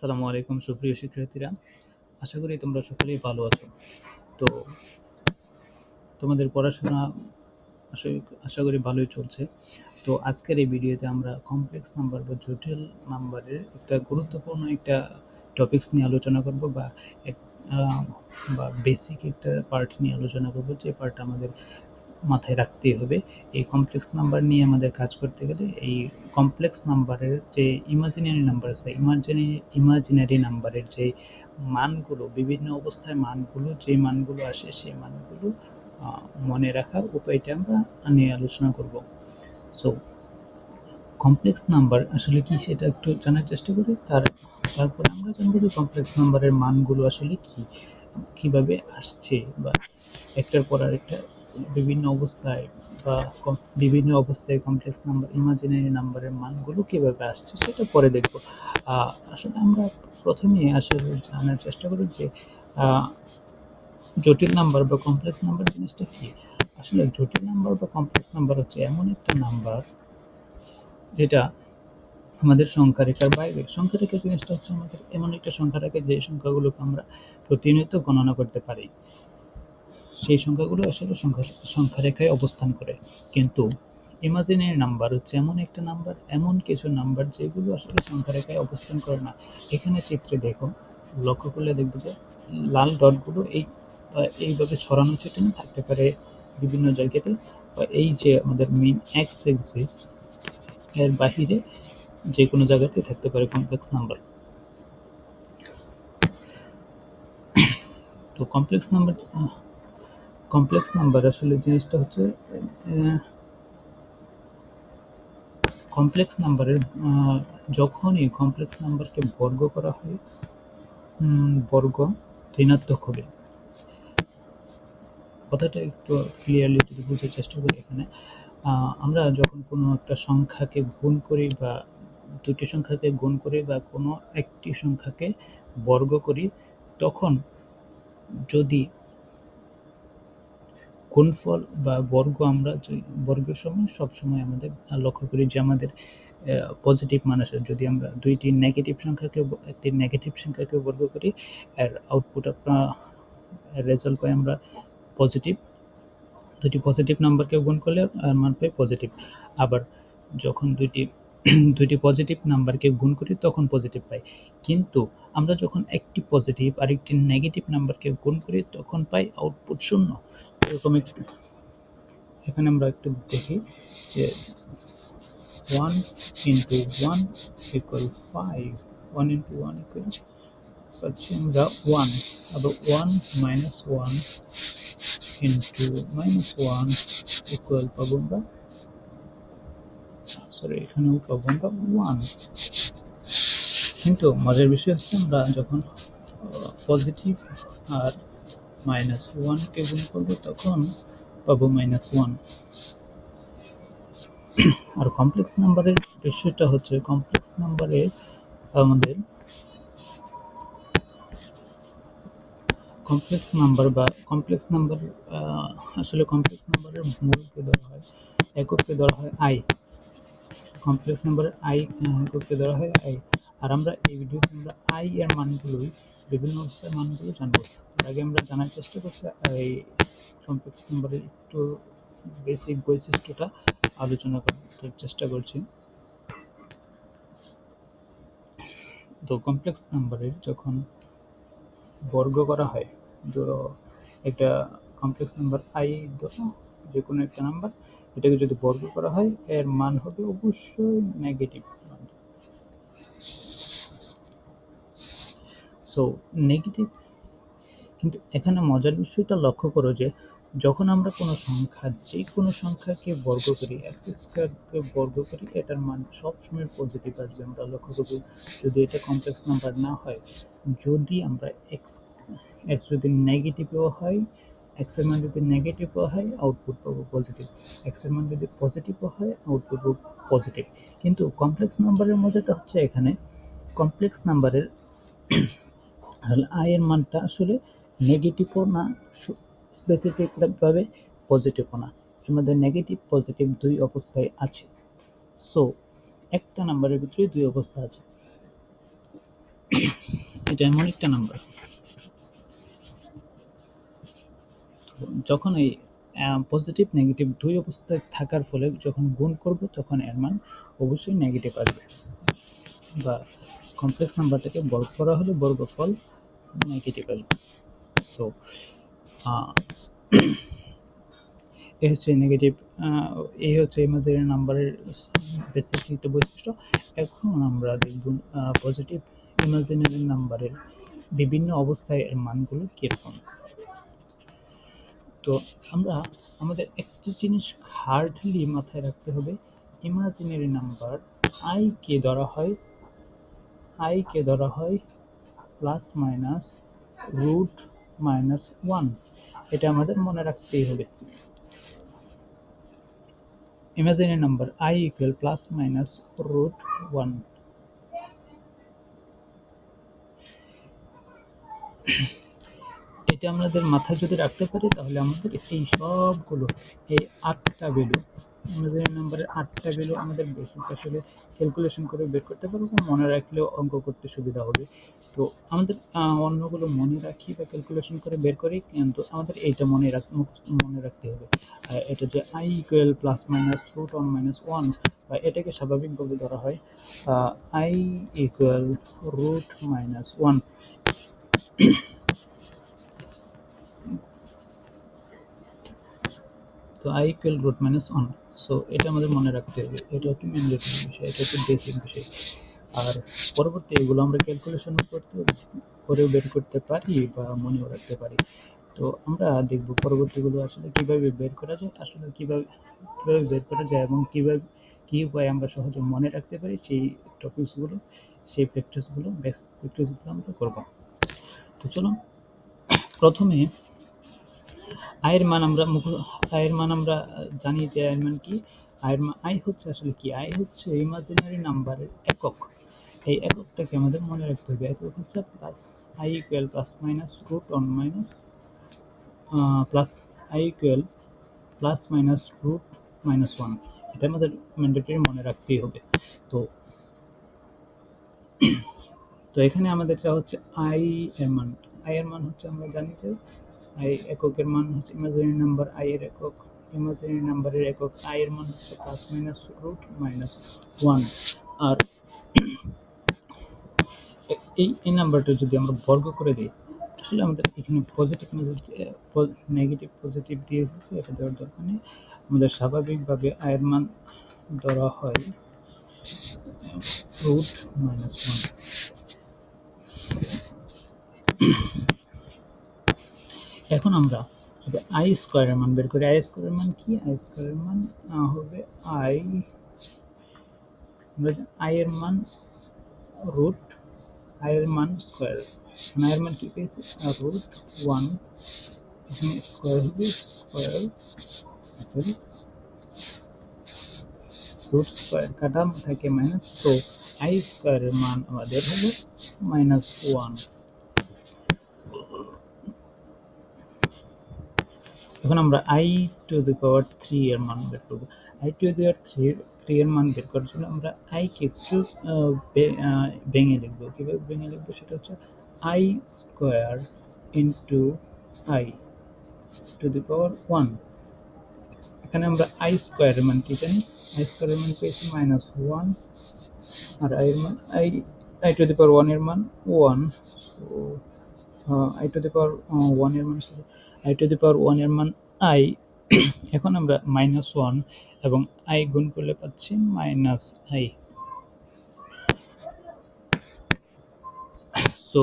আসসালামু আলাইকুম, সুপ্রিয় শিক্ষার্থীরা। আশা করি তোমরা সকলেই ভালো আছো। তো তোমাদের পড়াশোনা আশা করি ভালোই চলছে। তো আজকের এই ভিডিওতে আমরা কমপ্লেক্স নাম্বার বা জটিল নাম্বারের একটা গুরুত্বপূর্ণ একটা টপিকস নিয়ে আলোচনা করব বা বা বেসিক একটা পার্ট নিয়ে আলোচনা করব। যে পার্ট আমাদের মাথায় রাখতেই হবে। এই কমপ্লেক্স নাম্বার নিয়ে আমাদের কাজ করতে গেলে এই কমপ্লেক্স নাম্বারের যে ইমাজিনারি নাম্বার আছে ইমাজিনারি ইমাজিনারি নাম্বারের যে মানগুলো, বিভিন্ন অবস্থায় মানগুলো, যে মানগুলো আসে সেই মানগুলো মনে রাখার উপায়টা আমরা নিয়ে আলোচনা করব। সো কমপ্লেক্স নাম্বার আসলে কি সেটা একটু জানার চেষ্টা করি। তার, তারপরে আমরা জানব যে কমপ্লেক্স নাম্বারের মানগুলো আসলে কি, কীভাবে আসছে বা একটার পর আরেকটা বিভিন্ন অবস্থায় বা বিভিন্ন অবস্থায় কমপ্লেক্স নাম্বার ইমাজিনারি নাম্বারের মানগুলো কীভাবে আসছে সেটা পরে দেখব। আসলে আমরা প্রথমে আসলে জানার চেষ্টা করি যে জটিল নাম্বার বা কমপ্লেক্স নাম্বার জিনিসটা কি? আসলে জটিল নাম্বার বা কমপ্লেক্স নাম্বার হচ্ছে এমন একটা নাম্বার যেটা আমাদের সংখ্যা রেখার বাইরে, সংখ্যা রেখা জিনিসটা হচ্ছে আমাদের এমন একটা সংখ্যা রেখে যে সংখ্যাগুলোকে আমরা প্রতিনিয়ত গণনা করতে পারি। সেই সংখ্যাগুলো আসলে সংখ্যা সংখ্যা রেখায় অবস্থান করে। কিন্তু ইমাজিনারি নাম্বার হচ্ছে এমন একটা নাম্বার এমন কিছু নাম্বার যেগুলো আসলে সংখ্যা রেখায় অবস্থান করে না। এখানে চিত্রে দেখো, লক্ষ্য করলে দেখব যে লাল ডটগুলো এই, এইভাবে ছড়ানো ছিটানো থাকতে পারে বিভিন্ন জায়গাতে। বা এই যে আমাদের মেন এক্স এক্সিস এর বাহিরে যে কোনো জায়গাতে থাকতে পারে কমপ্লেক্স নাম্বার তো কমপ্লেক্স নাম্বার কমপ্লেক্স নাম্বার আসলে জিনিসটা হচ্ছে কমপ্লেক্স নাম্বারের যখনই কমপ্লেক্স নাম্বারকে বর্গ করা হয় বর্গ ঋণাত্মক হবে। কথাটা একটু ক্লিয়ারলি যদি বুঝার চেষ্টা করি এখানে আমরা যখন কোনো একটা সংখ্যাকে গুণ করি বা দুটি সংখ্যাকে গুণ করি বা কোনো একটি সংখ্যাকে বর্গ করি, তখন যদি গুণফল বা বর্গ আমরা বর্গের সময় সবসময় আমাদের লক্ষ্য করি যে আমাদের পজিটিভ মান আসে। যদি আমরা দুইটি নেগেটিভ সংখ্যাকে একটি নেগেটিভ সংখ্যাকে বর্গ করি, এর আউটপুট আপনার রেজাল্ট পাই আমরা পজিটিভ দুটি পজিটিভ নাম্বারকে গুণ করলে মান পাই পজিটিভ আবার যখন দুইটি দুইটি পজিটিভ নাম্বারকে গুণ করি, তখন পজিটিভ পাই। কিন্তু আমরা যখন একটি পজিটিভ আর একটি নেগেটিভ নাম্বারকে গুণ করি, তখন পাই আউটপুট শূন্য। এরকম এখানে আমরা একটু দেখি যে one into one equal five one into one equal পাচ্ছি আমরা ওয়ান আবার one minus one into minus one equal পাবো আমরা সরি এখানেও পাবো আমরা ওয়ান কিন্তু মজার বিষয় হচ্ছে আমরা যখন পজিটিভ আর মাইনাস ওয়ানকে গুণ করব তখন পাবো মাইনাস ওয়ান আর কমপ্লেক্স নাম্বারের বিষয়টা হচ্ছে কমপ্লেক্স নাম্বারে আমাদের কমপ্লেক্স নাম্বার বা কমপ্লেক্স নাম্বার আসলে কমপ্লেক্স নাম্বারের মূলকে ধরা হয় এককে ধরা হয় আই কমপ্লেক্স নাম্বারের আই এককে ধরা হয় আই আর আমরা এই ভিডিওতে আমরা আই এর মানগুলোই বিভিন্ন অবস্থার মানগুলো জানব। তার আগে আমরা জানার চেষ্টা করছি এই কমপ্লেক্স নাম্বারের একটু বেসিক বৈশিষ্ট্যটা আলোচনা করার চেষ্টা করছি। তো কমপ্লেক্স নাম্বারের যখন বর্গ করা হয়, ধরো একটা কমপ্লেক্স নাম্বার আই ধরো যে কোনো একটা নাম্বার এটাকে যদি বর্গ করা হয়, এর মান হবে অবশ্যই নেগেটিভ সো নেগেটিভ কিন্তু এখানে মজার বিষয়টা লক্ষ্য করো যে, যখন আমরা কোনো সংখ্যা যে কোনো সংখ্যাকে বর্গ করি এক্স স্কোয়ারকে বর্গ করি, এটার মান সবসময় পজিটিভ আসবে। আমরা লক্ষ্য করব, যদি এটা কমপ্লেক্স নাম্বার না হয়, যদি আমরা এক্স এক্স যদি নেগেটিভও হয় এক্সের মান যদি নেগেটিভও হয় আউটপুট পাবো পজিটিভ এক্সের মান যদি পজিটিভও হয় আউটপুট পাবো পজিটিভ কিন্তু কমপ্লেক্স নাম্বারের মজাটা হচ্ছে এখানে কমপ্লেক্স নাম্বারের আয়ের মানটা আসলে নেগেটিভও না স্পেসিফিকভাবে পজিটিভও না। এর মধ্যে নেগেটিভ পজিটিভ দুই অবস্থায় আছে। সো একটা নাম্বারের ভিতরে দুই অবস্থা আছে। এটা এমন একটা নাম্বার যখন এই পজিটিভ নেগেটিভ দুই অবস্থায় থাকার ফলে যখন গুণ করব, তখন এর মান অবশ্যই নেগেটিভ আসবে। বা কমপ্লেক্স নাম্বারটাকে বর্গ করা হলে বর্গফল নেগেটিভ আসবে তো এই হচ্ছে নেগেটিভ এই হচ্ছে ইমাজিনারি নাম্বারের বেসিক একটা বৈশিষ্ট্য। এখন আমরা দেখব পজিটিভ ইমাজিনারি নাম্বারের বিভিন্ন অবস্থায় এর মানগুলো কীরকম। তো আমরা, আমাদের একটা জিনিস হার্ডলি মাথায় রাখতে হবে ইমাজিনারি নাম্বার আই কে ধরা হয় আই কে ধরা হয় plus minus root minus one এটা আমাদের মনে রাখতেই হবে। Imaginary number i equal plus minus root one এটা আমাদের মাথায় যদি রাখতে পারি, তাহলে আমাদের এই সবগুলো, এই আটটা ভ্যালু আমাদের নাম্বারের আটটা ভ্যালু আমাদের বেসিক আসলে ক্যালকুলেশন করে বের করতে পারব মনে রাখলেও অঙ্ক করতে সুবিধা হবে। তো আমাদের অন্যগুলো মনে রাখি বা ক্যালকুলেশন করে বের করি, কিন্তু আমাদের এইটা মনে রাখ মনে রাখতে হবে। এটা যে i equal plus minus root one minus one বা এটাকে স্বাভাবিকভাবে ধরা হয় i equal root minus one তো i equal root minus one so এটা আমাদের মনে রাখতে হবে। এটা হচ্ছে ম্যান্ডেটরি বিষয়, এটা হচ্ছে বেসিক বিষয়। আর পরবর্তী এগুলো আমরা ক্যালকুলেশন করতে করেও বের করতে পারি বা মনেও রাখতে পারি। তো আমরা দেখব পরবর্তীগুলো আসলে কীভাবে বের করা যায়, আসলে কীভাবে, কীভাবে বের করা যায় এবং কীভাবে, কী উপায়ে আমরা সহজে মনে রাখতে পারি সেই টপিকসগুলো সেই প্র্যাকটিসগুলো বেস্ট প্র্যাকটিসগুলো আমরা করব। তো চলো প্রথমে আয়ের মান আমরা মুখ আয়ের মান আমরা জানি যে আয়ের মান কি? আয়ের মান, আয় হচ্ছে আসলে কি? আয় হচ্ছে ইমাজিনারি নাম্বারের একক। এই এককটাকে আমাদের মনে রাখতে হবে। একক হচ্ছে plus i equal plus minus root one minus plus i equal plus minus root minus one এটা আমাদের ম্যান্ডেটরি মনে রাখতেই হবে। তো তো এখানে আমাদের যা হচ্ছে আই এর মান। আই এর মান হচ্ছে আমরা জানি যে আই এককের মান হচ্ছে ইমাজিনারি নাম্বার আই এর একক, ইমাজিনারি নাম্বারের একক আই এর মান হচ্ছে plus minus root minus one আর এই এই নাম্বারটা যদি আমরা বর্গ করে দিই আসলে আমাদের এখানে পজিটিভ নেগেটিভ পজিটিভ দিয়ে দিচ্ছে এটা দেওয়ার দরকার নেই। আমাদের স্বাভাবিকভাবে আয়ের মান ধরা হয় রুট মাইনাস ওয়ান এখন আমরা আই স্কোয়ারের মান বের করি। আই স্কোয়ারের মান কি? আই স্কোয়ারের মান হবে আই আই এর মান রুট আই এর মান স্কোয়ার আই এর মান কি পেয়েছি? রুট ওয়ান এখানে স্কোয়ার হবে স্কোয়ার রুট স্কোয়ার কাটা থাকে মাইনাস তো আই স্কোয়ারের মান আমাদের হলো মাইনাস ওয়ান এখন আমরা i to the power three এর মান বের করব। I to the power three three এর মান বের করার জন্য আমরা আইকে একটু ভেঙে লিখব। কীভাবে ভেঙে লিখব সেটা হচ্ছে i square into i to the power one এখানে আমরা আই স্কোয়ারের মান কি জানি? আই স্কোয়ারের মান পেয়েছি মাইনাস ওয়ান আর আই এর মান i i to the power one ওয়ানের মান one so i to the power one ওয়ানের মান আই টু দি পাওয়ার ওয়ানের মান আই এখন আমরা মাইনাস ওয়ান এবং আই গুণ করলে পাচ্ছি মাইনাস আই সো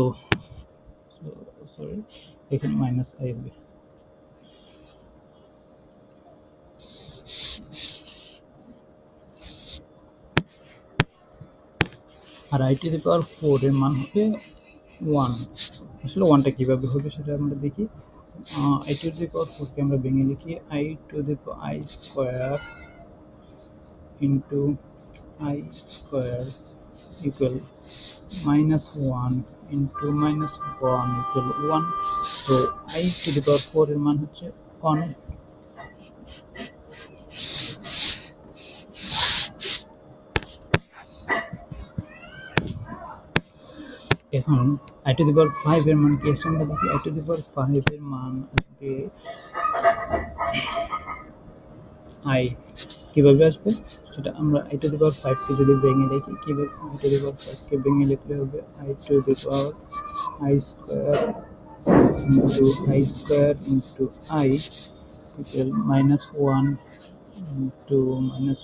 সরি এখানে মাইনাস আই হবে। আর i to the power four এর মান হবে ওয়ান আসলে ওয়ানটা কীভাবে হবে সেটা আমরা দেখি। আই টু দি পাওয়ার ফোরকে আমরা ভেঙে লিখি i to the i square into i square equal minus one into minus one equal one তো i to the power four এর মান হচ্ছে ওয়ান এখন i to the power five এর মান কি আসছে আমরা দেখি i to the power five এর মান আসবে আই কীভাবে আসবে? সেটা আমরা আই টু দি পাওয়ার ফাইভকে যদি ভেঙে দেখি, কীভাবে আই টু দি পাওয়ার ফাইভকে ভেঙে লিখলে হবে? I to the power i square into i square into i equal minus 1 into minus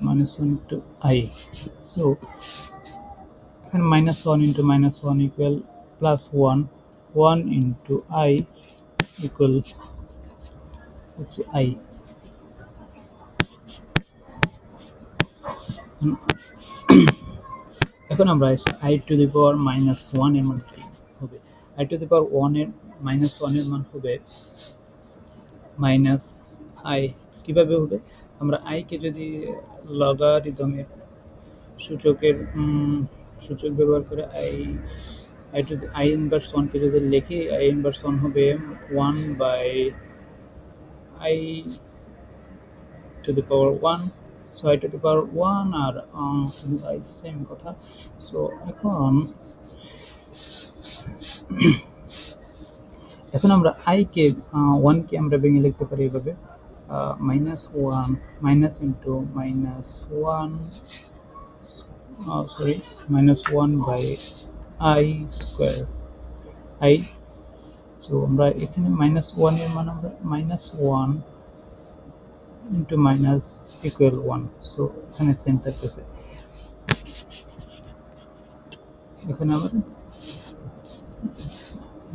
minus 1 to i. So, and minus 1 into minus 1 equal plus 1 1 into i equal হচ্ছে i. এখন আমরা i to the power minus ওয়ানের মান হবে। I to the পাওয়ার ওয়ানের minus ওয়ানের মান হবে মাইনাস আই কীভাবে হবে? আমরা আইকে যদি লগারিদমের সূচকের সূচক ব্যবহার করে i i to i inverse ওয়ানকে যদি লিখি, আই ইনভার্স ওয়ান হবে one by i to the power one, so i to the power one R i same কথা। সো এখন এখন আমরা আইকে ওয়ানকে আমরা ভেঙে লিখতে পারি এভাবে। Minus one minus into minus one sorry minus one by i square i so আমরা এখানে মাইনাস ওয়ানের মান আমরা minus one into minus equal one so এখানে সেম থাকতেছে। এখানে আমরা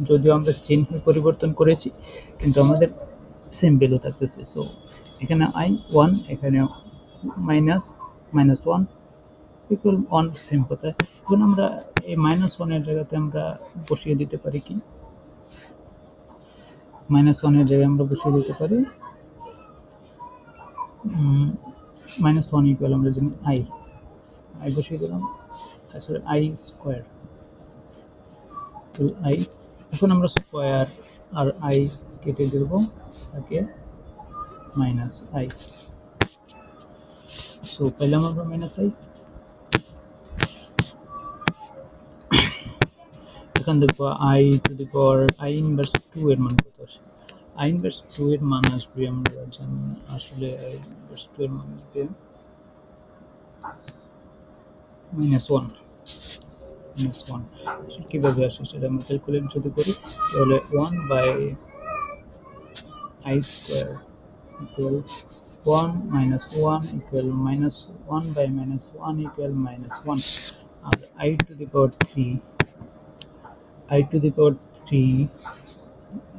যদিও আমরা চিহ্ন পরিবর্তন করেছি, কিন্তু আমাদের সেম ভ্যালু থাকতেছে। সো এখানে আই ওয়ান এখানে minus minus one equal one same কথা। এখন আমরা এই মাইনাস ওয়ানের জায়গাতে আমরা বসিয়ে দিতে পারি কি? মাইনাস ওয়ানের জায়গায় আমরা বসিয়ে দিতে পারি। মাইনাস ওয়ান ইকুয়াল আমরা জানি আই আই বসিয়ে দিলাম। আসলে আই স্কোয়ার আই এখন আমরা স্কোয়ার আর আই কেটে দেব। তাকে মাইনাস আই সো পেলাম আমরা মাইনাস আই এখান দেখব i to the power i inverse two এর মান কত আসে? আই ইনভার্স টু এর মান আসবে আমরা জানি আসলে আই ইনভার্স টু এর মান আসবে মাইনাস ওয়ান মাইনাস ওয়ান কীভাবে আসে সেটা আমরা ক্যালকুলেট যদি করি, তাহলে one by i square equal one minus one equal minus one by minus one equal minus one R i to the power three i to the power three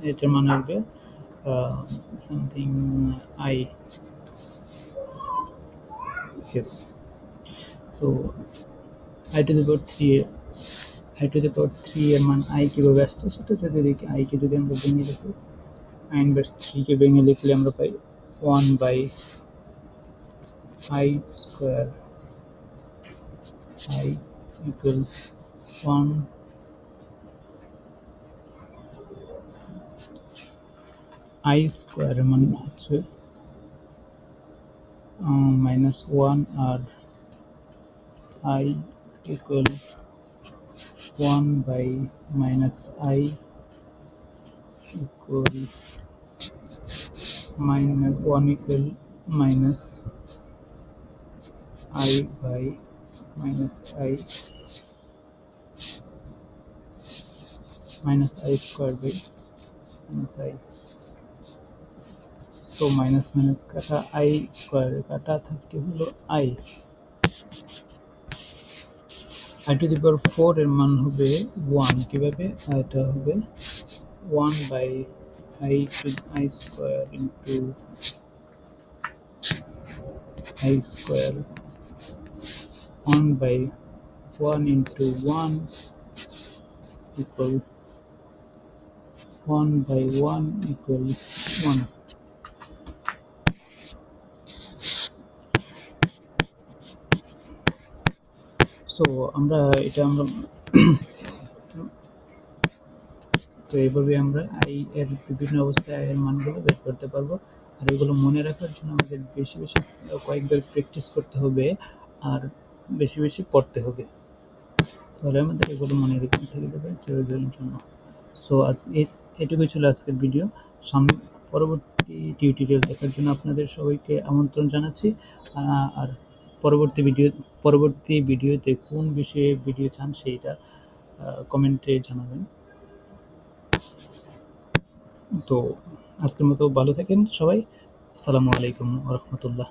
এটার মান আসবে something i yes. So, i to the power 3 i to the power 3 এর মান i কীভাবে আসছে সেটা যদি দেখি i কে যদি আমরা ভেঙে লিখি i ইনভার্স 3 কে ভেঙে লিখলে আমরা পাই 1 by i square i equal 1 i square এর মান হচ্ছে মাইনাস ওয়ান আর i equal one by minus i equal minus one equal minus i by minus i minus i square by minus i তো minus minus কাটা i square কাটা থাকে হলো i i to the power four এর মান হবে one কীভাবে? এটা হবে one by I two I square into I square one by one into one equal one by one equal one so আমরা এটা আমরা তো এইভাবে আমরা আই এর বিভিন্ন অবস্থায় আই এর মানগুলো বের করতে পারব। আর এগুলো মনে রাখার জন্য আমাদের বেশি বেশি কয়েকবার প্র্যাকটিস করতে হবে আর বেশি বেশি পড়তে হবে। তাহলে আমাদের এগুলো মনে রেখে থেকে চিরদিনের জন্য। সো আজ এটুকুই ছিল আজকের ভিডিও সামনে পরবর্তী টিউটোরিয়াল দেখার জন্য আপনাদের সবাইকে আমন্ত্রণ জানাচ্ছি। আর পরবর্তী ভিডিও পরবর্তী ভিডিওতে কোন বিষয়ে ভিডিও চান সেইটা কমেন্টে জানাবেন। তো আজকের মতো ভালো থাকেন সবাই। আসসালামু আলাইকুম রহমতুল্লাহ।